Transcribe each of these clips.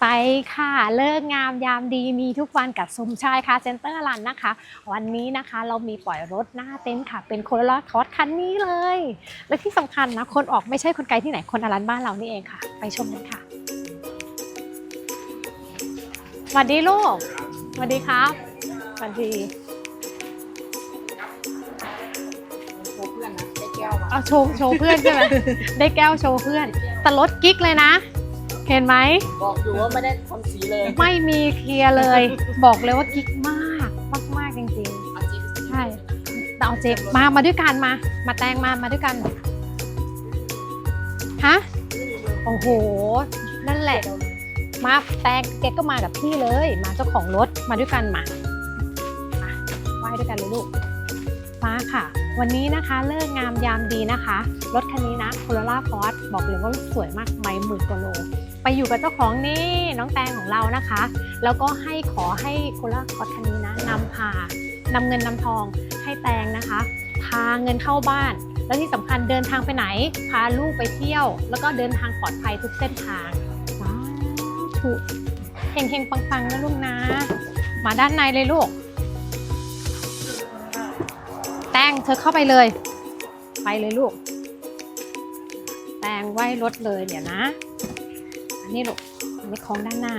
ไปค่ะเลิกงามยามดีมีทุกวันกับสมชายค่ะเซ็นเตอร์รันนะคะ วันนี้นะคะเรามีปล่อยรถหน้าเต็นท์ค่ะ เป็นโคโรล่าคอร์สคันนี้เลย และที่สำคัญนะ คนออกไม่ใช่คนไกลที่ไหนคนอรันบ้านเรานี่เองค่ะ ไปชมกันค่ะสวัสดีลูกสวัสดีครับสวัสดีโชว์เพื่อนนะได้แก้วมาเอาโชว์โชว์เพื่อนใช่ไหมได้แก้วโชว์เพื่อนแต่รถกิ๊กเลยนะ เห็นไหม บอกอยู่ว่าไม่ได้ทำสีเลยไม่มีเคลียร์เลย บอกเลยว่ากิ๊กมากมากมากๆจริงเอาจริงใช่ๆแต่เอาเจ็บมามาด้วยกันมา มาแตงมามาด้วยกันฮะโอ้โหนั่นแหละ มาแตงแกก็มากับพี่เลย มาเจ้าของรถมาด้วยกันมามาไหว้ด้วยกันเลยลูกมาค่ะ วันนี้นะคะเลิกงามยามดีนะคะ รถคันนี้นะโคโรล่าฟอร์บอกเลยว่ารถสวยมากไม่หมื่นกว่าโล ไปอยู่กับเจ้าของนี่น้องแตงของเรานะคะ แล้วก็ให้ขอให้โคโรล่าฟอร์คันนี้นะนำพานำเงินนำทองให้แตงนะคะ พาเงินเข้าบ้าน แล้วที่สำคัญเดินทางไปไหน พาลูกไปเที่ยว แล้วก็เดินทางปลอดภัยทุกเส้นทางสาธุเฮงๆปังๆนะลูกนะ มาด้านในเลยลูก แตงเธอเข้าไปเลย ไปเลยลูก แตงไหว้รถเลยเดี๋ยวนะ นนี้ลูกอันนี้ของด้านหน้า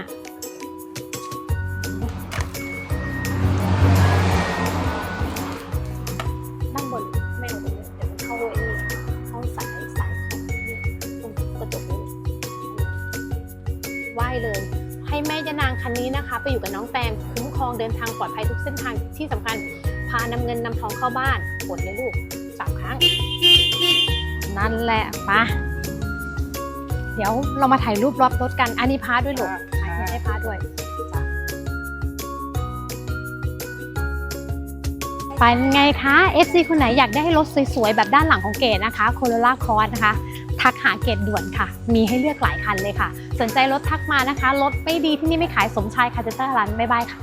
ด้านบนไม่เอาตรงเดี๋ยวมันเข้าไอ้นี่เข้าสายสายของนี่ตรงกระจกนี่ไหวเลย ให้แม่ยานางคันนี้นะคะ ไปอยู่กับน้องแตงคุ้มครองเดินทางปลอดภัยทุกเส้นทางที่สำคัญพานำเงินนำทองเข้าบ้านกดเลยลูกสามครั้ง นั่นแหละปะ เดี๋ยวเรามาถ่ายรูปรอบรถกันอันนี้พาด้วยลูกถ่ายให้พาด้วยจ้ะเป็นไงคะ FC คนไหนอยากได้รถสวยๆ แบบด้านหลังของเกดนะคะ Corolla Cross นะคะ ทักหาเกดด่วนค่ะ มีให้เลือกหลายคันเลยค่ะ สนใจรถทักมานะคะ รถไม่ดีที่นี่ไม่ขายสมชายคาเจเตอร์รันบ๊ายบายค่ะ